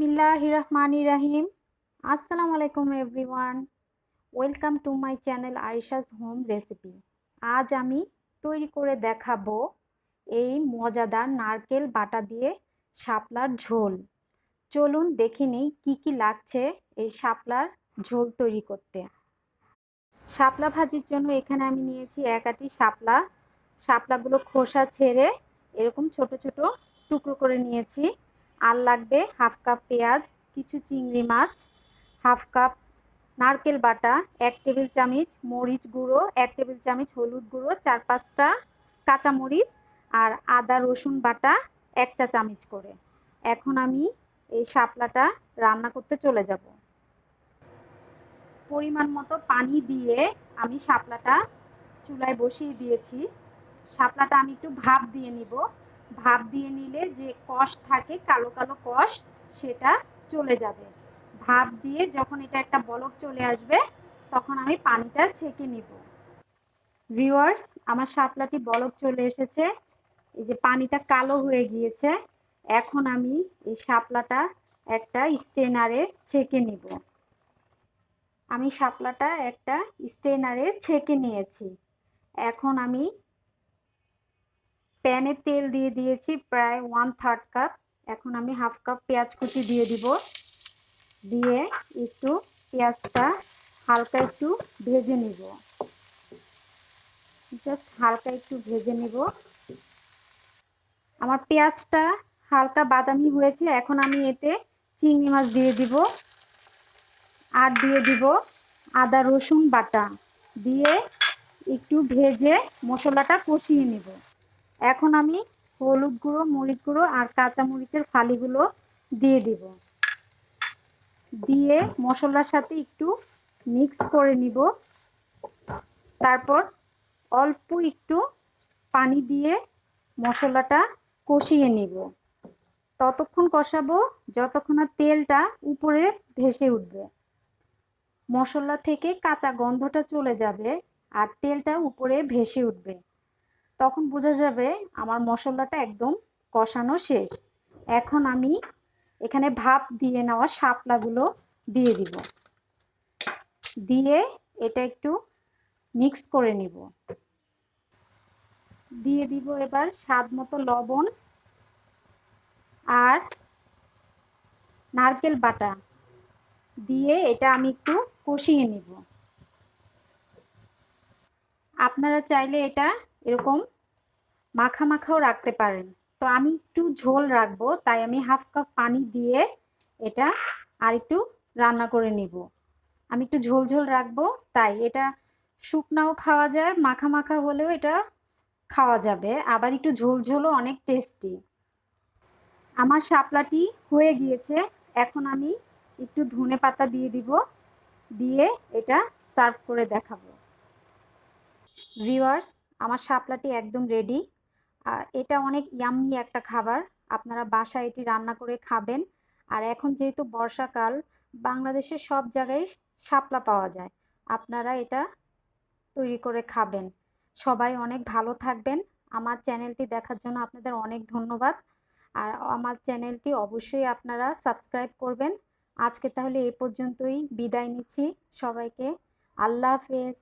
বিসমিল্লাহ রহমান রাহিম আসসালামু আলাইকুম everyone welcome to my channel Arisha's home recipe আজ আমি তৈরি করে দেখাবো এই মজাদার নারকেল বাটা দিয়ে শাপলার ঝোল। চলুন দেখে নিই কী কী লাগছে এই শাপলার ঝোল তৈরি করতে। শাপলা ভাজির জন্য এখানে আমি নিয়েছি এক শাপলা। শাপলাগুলো খোসা ছেড়ে এরকম ছোট ছোট টুকরো করে নিয়েছি। আর লাগবে হাফ কাপ পেঁয়াজ, কিছু চিংড়ি মাছ, হাফ কাপ নারকেল বাটা, এক টেবিল চামচ মরিচ গুঁড়ো, এক টেবিল চামচ হলুদ গুঁড়ো, চার পাঁচটা কাঁচামরিচ আর আদা রসুন বাটা এক চা চামচ করে। এখন আমি এই শাপলাটা রান্না করতে চলে যাব। পরিমাণ মতো পানি দিয়ে আমি শাপলাটা চুলায় বসিয়ে দিয়েছি। শাপলাটা আমি একটু ভাপ দিয়ে নিব। ভাপ দিয়ে নিলে যে কষ থাকে, কালো কালো কষ, সেটা চলে যাবে। ভাপ দিয়ে যখন এটা একটা বলক চলে আসবে, তখন আমি পানিটা ছেঁকে নিব। ভিউয়ার্স আমার শাপলাটি বলক চলে এসেছে। এই যে পানিটা কালো হয়ে গিয়েছে, এখন আমি এই শাপলাটা একটা স্টেনারে ছেঁকে নিব। আমি শাপলাটা একটা স্টেনারে ছেঁকে নিয়েছি। এখন আমি প্যানে তেল দিয়ে দিয়েছি প্রায় ওয়ান থার্ড কাপ এখন আমি হাফ কাপ পেঁয়াজ কুচি দিয়ে দিব। দিয়ে একটু পেঁয়াজটা হালকা একটু ভেজে নিব। জাস্ট হালকা একটু ভেজে নিব। আমার পেঁয়াজটা হালকা বাদামি হয়েছে। এখন আমি এতে চিংড়ি মাছ দিয়ে দিব। আর দিয়ে দিব আদা, রসুন বাটা। দিয়ে একটু ভেজে মশলাটা কষিয়ে নিব। এখন আমি হলুদ গুঁড়ো, মরিচ গুঁড়ো আর কাঁচা মরিচের ফালিগুলো দিয়ে দিব। দিয়ে মশলার সাথে একটু মিক্স করে নিব। তারপর অল্প একটু পানি দিয়ে মশলাটা কষিয়ে নিব। ততক্ষণ কষাবো যতক্ষণ না তেলটা উপরে ভেসে উঠবে। মশলা থেকে কাঁচা গন্ধটা চলে যাবে আর তেলটা উপরে ভেসে উঠবে। তখন বোঝা যাবে আমার মশলাটা একদম কষানো শেষ। এখন আমি এখানে ভাপ দিয়ে নেওয়া শাপলাগুলো দিয়ে দিব। দিয়ে এটা একটু মিক্স করে নিব। দিয়ে দিব এবার স্বাদ মতো লবণ আর নারকেল বাটা। দিয়ে এটা আমি একটু কষিয়ে নিব। আপনারা চাইলে এটা এরকম মাখা মাখাও রাখতে পারেন। তো আমি একটু ঝোল রাখব, তাই আমি হাফ কাপ পানি দিয়ে এটা আর একটু রান্না করে নিব। আমি একটু ঝোল ঝোল রাখব, তাই এটা শুকনাও খাওয়া যায় মাখা মাখা হলেও এটা খাওয়া যাবে। আবার একটু ঝোল ঝোলও অনেক টেস্টি আমার শাপলাটি হয়ে গিয়েছে, এখন আমি একটু ধনে পাতা দিয়ে দিব, দিয়ে এটা সার্ভ করে দেখাবো। ভিউয়ার্স আমার শাপলাটি একদম রেডি আর এটা অনেক ইয়াম্মি একটা খাবার। আপনারা বাসায় এটি রান্না করে খাবেন। আর এখন যেহেতু বর্ষাকাল বাংলাদেশের সব জায়গায় শাপলা পাওয়া যায়। আপনারা এটা তৈরি করে খাবেন। সবাই অনেক ভালো থাকবেন। আমার চ্যানেলটি দেখার জন্য আপনাদের অনেক ধন্যবাদ। আর আমার চ্যানেলটি অবশ্যই আপনারা সাবস্ক্রাইব করবেন। আজকে তাহলে এই পর্যন্তই। বিদায় নিচ্ছি সবাইকে। আল্লাহ হাফেজ।